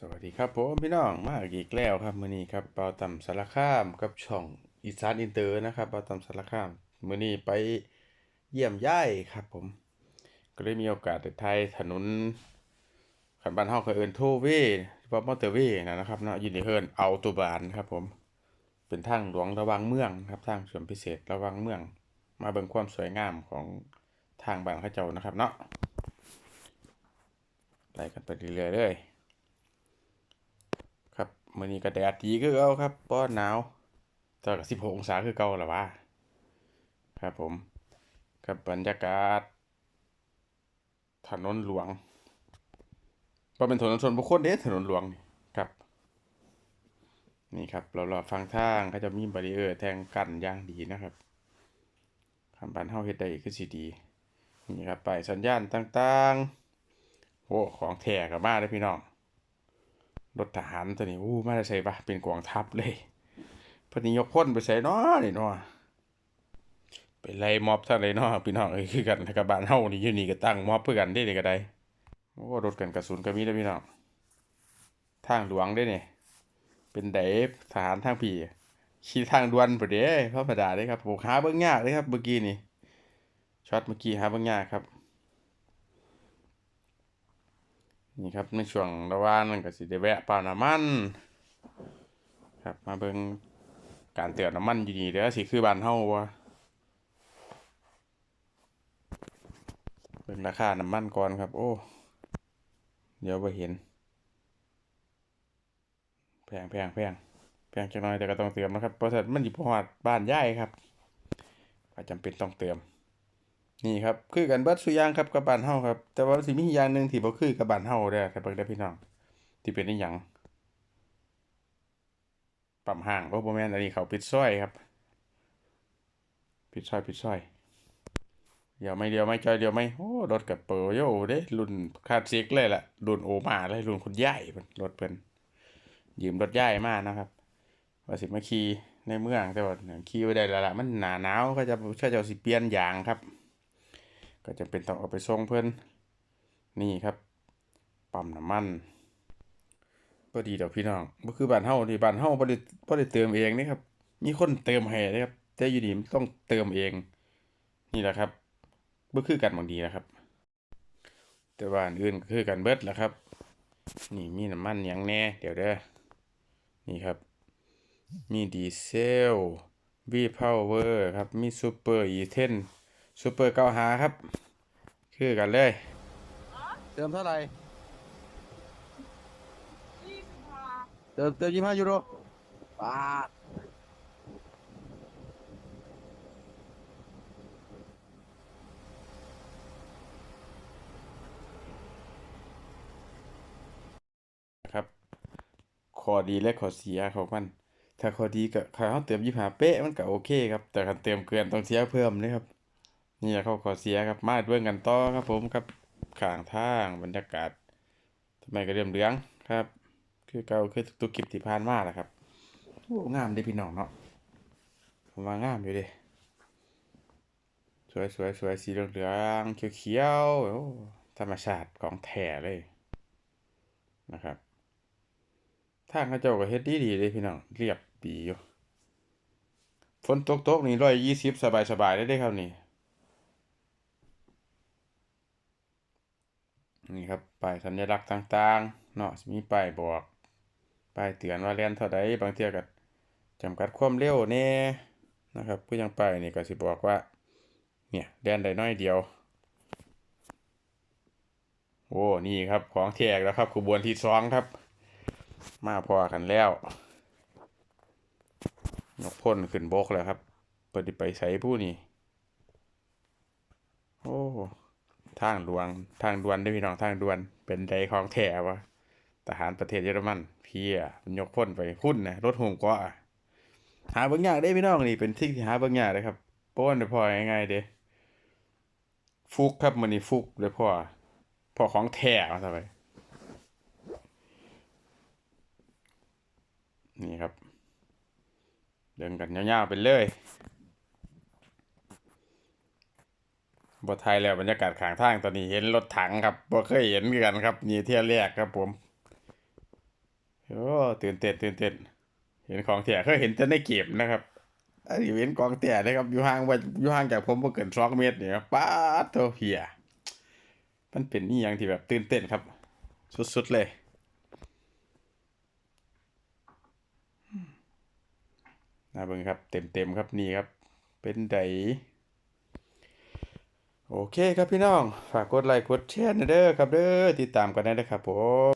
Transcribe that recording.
สวัสดีครับผมพี่น้องมาอีกแล้วครับมื้อนี้ครับเปาต่ำสารคามกับช่องอีสานอินเตอร์นะครับเปาต่ำสารคามมื้อนี้ไปเยี่ยมย่ายครับผม ก็เลยมีโอกาสได้ถ่ายถนนขันบ้านเฮาเคยเอิ้นโทเวเพราะมอเตอร์เวย์นะครับเนาะยู่ในเฮินเอาตัวบานครับผมเป็นทางหลวงระว่างเมืองครับทางส่วนพิเศษระว่างเมือง มาเบิ่งความสวยงามของทางบ้านเขาเจ้านะครับเนาะไปกันไปเรื่อยๆเลย มื้อนี้ก็แดดดีคือเก่าครับบ่หนาวแต่ก็16องศาคือเก่าล่ะว่าครับผมกับบรรยากาศ ถนนหลวงบ่เป็นถนนส่วนบุคคลเด้ถนนหลวงนี่ครับ นี่ครับเรารอฟังทางเขาจะมีบารีเออร์แทงกันอย่างดีนะครับคำบ้านเฮาเฮ็ดได้คือสิดี นี่ครับไปสัญญาณต่างๆโอ้ของแท้ก็มาเด้อพี่น้อง รถทหารตัวนี้อู้มาได้ใส่ปะเป็นกองทัพเลยเพนิยกพ่นไปใส่เนาะนี่เนาะไปไล่ม็อบท่านเลยเนาะพี่น้องเอ้ยคือกันกบานเฮานี่อยู่นี่ก็ตั้งม็อบเพื่อกันได้เด้ก็ได้โอ้รถกันกระสุนก็มีเด้พี่น้องทางหลวงเด้เนี่ยเป็นไดทหารทางพี่ขี่ทางด่วนบ่เด้ธรรมดาเด้ครับผมหาเบิ่งยากเลยครับเมื่อกี้นี่ช็อตเมื่อกี้หาเบิ่งยากครับ นี่ครับในช่วงระหว่างนั้นก็สิได้แวะปั๊มน้ำมันครับมาเบิ่งการเติมน้ำมันอยู่นี่เด้อสิคือบ้านเฮาบ่เบิ่งราคาน้ำมันก่อนครับ โอ้ เดี๋ยวบ่เห็น แพงแพงแพงแพงจักหน่อยแต่ก็ต้องเติมนะครับเพราะฉะนั้นมันอยู่พอดบ้านยายครับก็จำเป็นต้องเติม นี่ครับคือกันเบิดสุอย่างครับกับบ้านเฮาครับแต่ว่าสิมีอย่างหนึ่งที่บ่คือกับบ้านเฮาเด้อครับเบิ่งเด้อพี่น้องที่เป็นอีหยังปั๊มห้างโอ้บ่แม่นอันนี้เขาปิดซอยครับปิดซอยปิดซอยเดี๋ยวไม่เดียวไม่จอยเดียวไม่โอ้รถกับเปอร์โยเด้รุ่นคาสสิกเลยล่ะรุ่นโอมาเลยรุ่นคุณยายเพิ่นรถเพิ่นยืมรถยายมานะครับว่าสิมาขี่ในเมืองแต่ว่าขี่ไว้ได้ล้วล่ะมันหนาหนาวเขาจะเขาจะสิเปลี่ยนยางครับ ก็จะเป็นต้องเอาไปส่งเพิ่อนนี่ครับปั๊มน้ำมันบ่ดีดอกพี่น้องบ่คือบ้านเฮาที่บ้านเฮาบ่ได้บ่ได้เติมเองนี่ครับ มีคนเติมให้นะครับ แต่อยู่นี่มันต้องเติมเอง นี่แหละครับบ่คือกันบางทีนะครับ แต่ว่านอื่นก็คือกันเบิดแหละครับ นี่มีน้ำมันหยังแน่เดี๋ยวเด้อนี่ครับ มีดีเซล V Power ครับ มีซูเปอร์ E10 ซูเปอร์เก้าหาครับ คือกันเลย เติมเท่าไหร่ยี่สิบห้าเติมเติมยี่ห้ายูโรบาทครับ ข้อดีและข้อเสียของมัน ถ้าข้อดีก็ถ้าเราเติมยี่ห้าเป๊ะมันก็โอเคครับ แต่ถ้าเติมเกินต้องเสียเพิ่มเลยครับ นี่แหละข้อข้อเสียครับ มาเบิ่งกันต่อครับผมครับข้างทางบรรยากาศทำไมก็เริ่มเหลืองครับ คือเก่าคือทุกๆคลิปที่ผ่านมาแหละครับโอ้งามด้พี่น้องเนาะผมว่างามอยู่ด้สวยสวยสวยสีเหลืองเขียวๆโอ้ธรรมชาติของแท้เลยนะครับทางเขาเจ้าก็เฮ็ดดีดีเลยพี่น้องเรียบดีอยู่ฝนตกตกนี่ร้อยยี่สิบสบายสบายได้ได้ครับนี่ นี่ครับป้ายสัญลักษณ์ต่างๆ เนาะมีป้ายบอกป้ายเตือนว่าแล่นเท่าใดบางเที่ยก็จำกัดความเร็วแน่นะครับคือยังป้ายนี่ก็สิบอกว่า เนี่ยแล่นได้น้อยเดียว โอ้นี่ครับของแท้แล้วครับขบวนที่สองครับ มาพอกันแล้วนกพ่นขึ้นบกแล้วครับเปิไปใส่ผู้นี่โอ้ ทางหลวงทางดวนได้พี่น้องทางดวน เป็นใดของแท้วะทหารประเทศเยอรมันเพียมันยกพ่นไปพุ่นนะรถหุ่มเก็หาเบิ่งยากได้พี่น้องนี่เป็นที่ที่หาเบิ่งยากเลยครับป้นได้พอยังไงเด้ฟุกครับมันนี่ฟุกเลยพ่อพ่อของแท้มาไปนี่ครับ เดินกันยาวๆไปเลย บทไทยแล้วบรรยากาศขางทางตอนนี้เห็นรถถังครับบ่เคยเห็นคือกันครับนี่เที่ยวแรกครับผมโอ้ตื่นเต้นตื่นเต้นเห็นของแท้เคยเห็นแต่ในเกมนะครับอันนี้เห็นของแท้เลยครับอยู่ห่างไปอยู่ห่างจากผมบ่เกินสองเมตรเนี่ยป๊าดโทเพียมันเป็นนี่ยังที่แบบตื่นเต้นครับ สุดๆเลยน่าเบิ่งครับ เต็มๆครับนี่ครับ เป็นได โอเคครับพี่น้อง ฝากกดไลค์กดแชร์นะเด้อครับเด้อติดตามกันได้นะครับผม